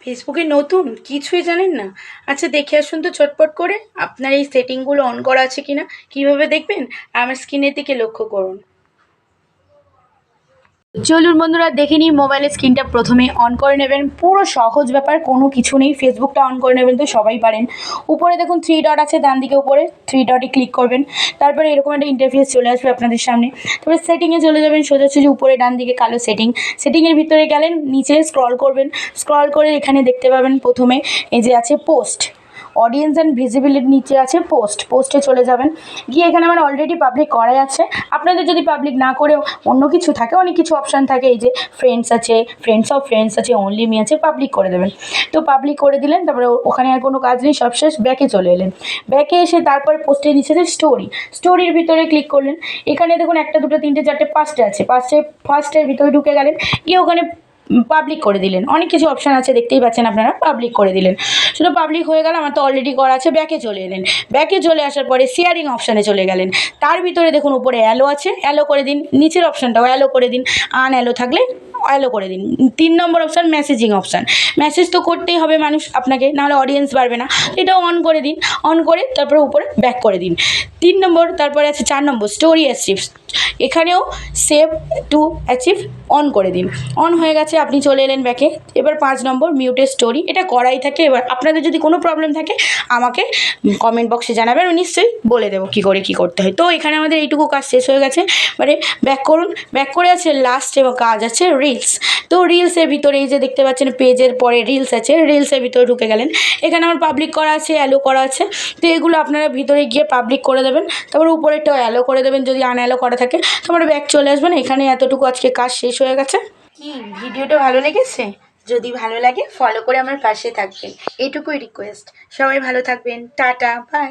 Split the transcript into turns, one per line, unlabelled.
ফেসবুকে নতুন? কিছুই জানেন না? আচ্ছা দেখে আসুন তো চটপট করে। আপনার এই সেটিংগুলো অন করা আছে কিনা? কীভাবে দেখবেন? আমার স্ক্রিনের দিকে লক্ষ্য করুন। চলুন বন্ধুরা, দেখে নিই মোবাইলের স্ক্রিনটা প্রথমে অন করে নেবেন। পুরো সহজ ব্যাপার, কোনো কিছু নেই। ফেসবুকটা অন করে নেবেন তো সবাই পারেন। উপরে দেখুন থ্রি ডট আছে, ডান দিকে উপরে থ্রি ডটে ক্লিক করবেন। তারপরে এরকম একটা ইন্টারফেস চলে আসবে আপনাদের সামনে। তারপরে সেটিংয়ে চলে যাবেন, সোজা সোজাসুজি উপরে ডান দিকে কালো সেটিং সেটিংয়ের ভিতরে গেলেন, নিচে স্ক্রল করবেন। স্ক্রল করে এখানে দেখতে পাবেন প্রথমে এই যে আছে পোস্ট অডিয়েন্স অ্যান্ড ভিজিবিলিটি নিচে আছে পোস্ট পোস্টে চলে যাবেন। গিয়ে এখানে আমার অলরেডি পাবলিক করাই আছে। আপনাদের যদি পাবলিক না করেও অন্য কিছু থাকে, অনেক কিছু অপশান থাকে, এই যে ফ্রেন্ডস আছে ফ্রেন্ডস অফ ফ্রেন্ডস আছে অনলি মি আছে পাবলিক করে দেবেন। তো পাবলিক করে দিলেন, তারপরে ওখানে আর কোনো কাজ নেই, সব শেষ ব্যাকে চলে এলেন। ব্যাকে এসে তারপরে পোস্টের নিচে যে স্টোরি স্টোরির ভিতরে ক্লিক করলেন। এখানে দেখুন একটা, দুটো, তিনটে, চারটে, পাঁচটা আছে। পাঁচটে ফার্স্টের ভিতরে ঢুকে গেলেন। গিয়ে ওখানে পাবলিক করে দিলেন। অনেক কিছু অপশান আছে, দেখতেই পাচ্ছেন আপনারা পাবলিক করে দিলেন। শুধু পাবলিক হয়ে গেল, আমার তো অলরেডি করা আছে ব্যাকে চলে এলেন। ব্যাকে চলে আসার পরে শেয়ারিং অপশানে চলে গেলেন। তার ভিতরে দেখুন, উপরে অ্যালো আছে অ্যালো করে দিন, নিচের অপশানটাও অ্যালো করে দিন। আন অ্যালো থাকলে অ্যালো করে দিন। তিন নম্বর অপশান মেসেজিং অপশান মেসেজ তো করতেই হবে মানুষ আপনাকে, নাহলে অডিয়েন্স বাড়বে না। এটাও অন করে দিন। অন করে তারপরে উপরে ব্যাক করে দিন। তিন নম্বর, তারপরে আছে চার নম্বর স্টোরি অ্যাচিভস এখানেও সেভ টু অ্যাচিভ অন করে দিন। অন হয়ে গেছে, আপনি চলে এলেন ব্যাকে এবার পাঁচ নম্বর মিউটের স্টোরি এটা করাই থাকে। এবার আপনাদের যদি কোনো প্রবলেম থাকে, আমাকে কমেন্ট বক্সে জানাবেন। নিশ্চয়ই বলে দেবো কী করে, কী করতে হয়। তো এখানে আমাদের এইটুকু কাজ শেষ হয়ে গেছে। এবারে ব্যাক করুন। ব্যাক করে আছে লাস্ট এবং কাজ আছে রিলস তো রিলসের ভিতরে এই যে দেখতে পাচ্ছেন, পেজের পরে রিলস আছে রিলসের ভিতরে ঢুকে গেলেন। এখানে আমার পাবলিক করা আছে অ্যালো করা আছে। তো এগুলো আপনারা ভিতরে গিয়ে পাবলিক করে দেবেন। তারপর উপরেরটাও অ্যালো করে দেবেন, যদি আনঅ্যালো করা থাকে। তারপরে ব্যাক চলে আসবেন। এখানে এতটুকু আজকে কাজ শেষ হয়ে গেছে। কি, ভিডিওটা ভালো লেগেছে? যদি ভালো লাগে ফলো করে আমার পাশে থাকবেন। এটুকুই রিকোয়েস্ট সবাই ভালো থাকবেন। Tata bye